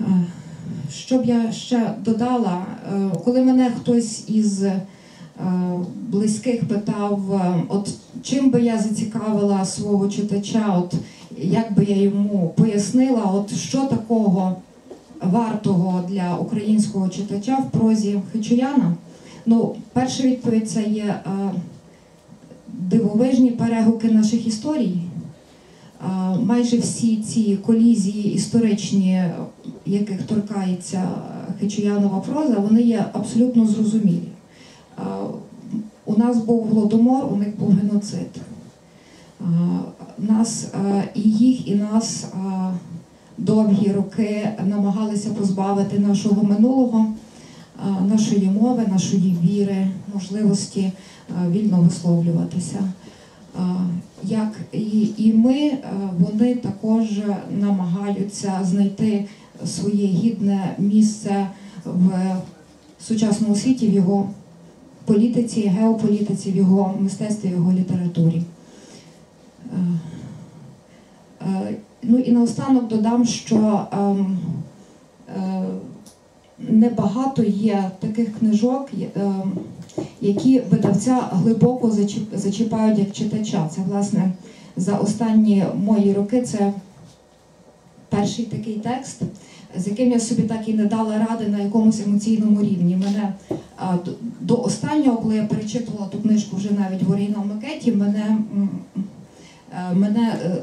Е, Що б я ще додала, Е, коли мене хтось із е, близьких питав, от чим би я зацікавила свого читача, от як би я йому пояснила, от що такого вартого для українського читача в прозі Хичуяна. Ну, перша відповідь це є дивовижні перегуки наших історій. Майже всі ці колізії історичні, яких торкається Хичуянова проза, вони є абсолютно зрозумілі. У нас був голодомор, у них був геноцид. Нас і їх, і нас довгі роки намагалися позбавити нашого минулого, нашої мови, нашої віри, можливості вільно висловлюватися. Як і, ми, вони також намагаються знайти своє гідне місце в сучасному світі, в його політиці, геополітиці, в його мистецтві, в його літературі. Е, е, Ну і наостанок додам, що ем, е, небагато є таких книжок, ем, які видавця глибоко зачіпають як читача. Це, власне, за останні мої роки це перший такий текст, з яким я собі так і не дала ради на якомусь емоційному рівні. Мене до, останнього, коли я перечитувала ту книжку вже навіть в оригінал макеті, мене, мене е,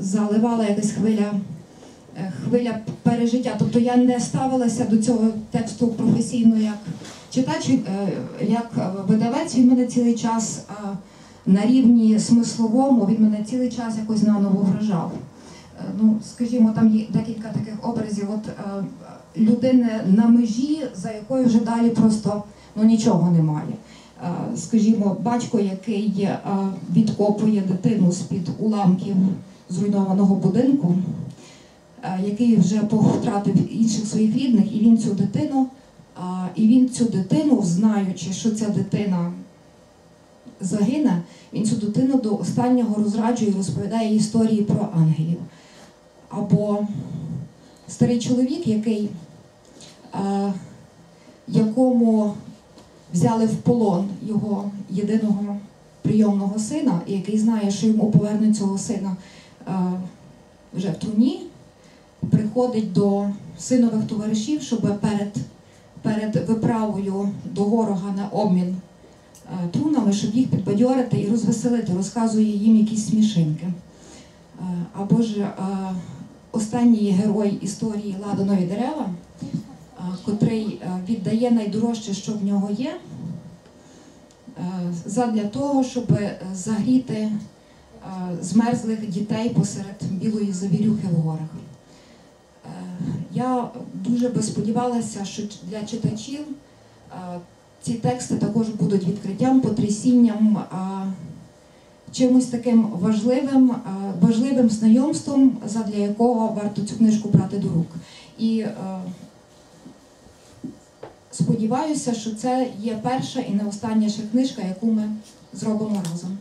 заливала якась хвиля. е, Хвиля пережиття. Тобто я не ставилася до цього тексту професійно як читач, е, як видавець. Він мене цілий час на рівні смисловому, він мене цілий час якось наново вражав. Ну, скажімо, там є декілька таких образів. От е, людини на межі, за якою вже далі просто ну, нічого немає. Е, Скажімо, батько, який е, відкопує дитину з-під уламків зруйнованого будинку, який вже втратив інших своїх рідних, і він цю дитину, і він цю дитину, знаючи, що ця дитина загине, він цю дитину до останнього розраджує і розповідає історії про ангелів. Або старий чоловік, який, е, якому взяли в полон його єдиного прийомного сина, і який знає, що йому повернуть цього сина е, вже в труні, приходить до синових товаришів, щоб перед, перед виправою до ворога на обмін е, трунами, щоб їх підбадьорити і розвеселити, розказує їм якісь смішинки. Е, Або ж е, останній герой історії Ладанові дерева, котрий віддає найдорожче, що в нього є, задля того, щоб е, загріти змерзлих дітей посеред білої завірюхи в горах. Я дуже би сподівалася, що для читачів ці тексти також будуть відкриттям, потрясінням, чимось таким важливим, важливим знайомством, задля якого варто цю книжку брати до рук. І е, сподіваюся, що це є перша і не остання ще книжка, яку ми зробимо разом.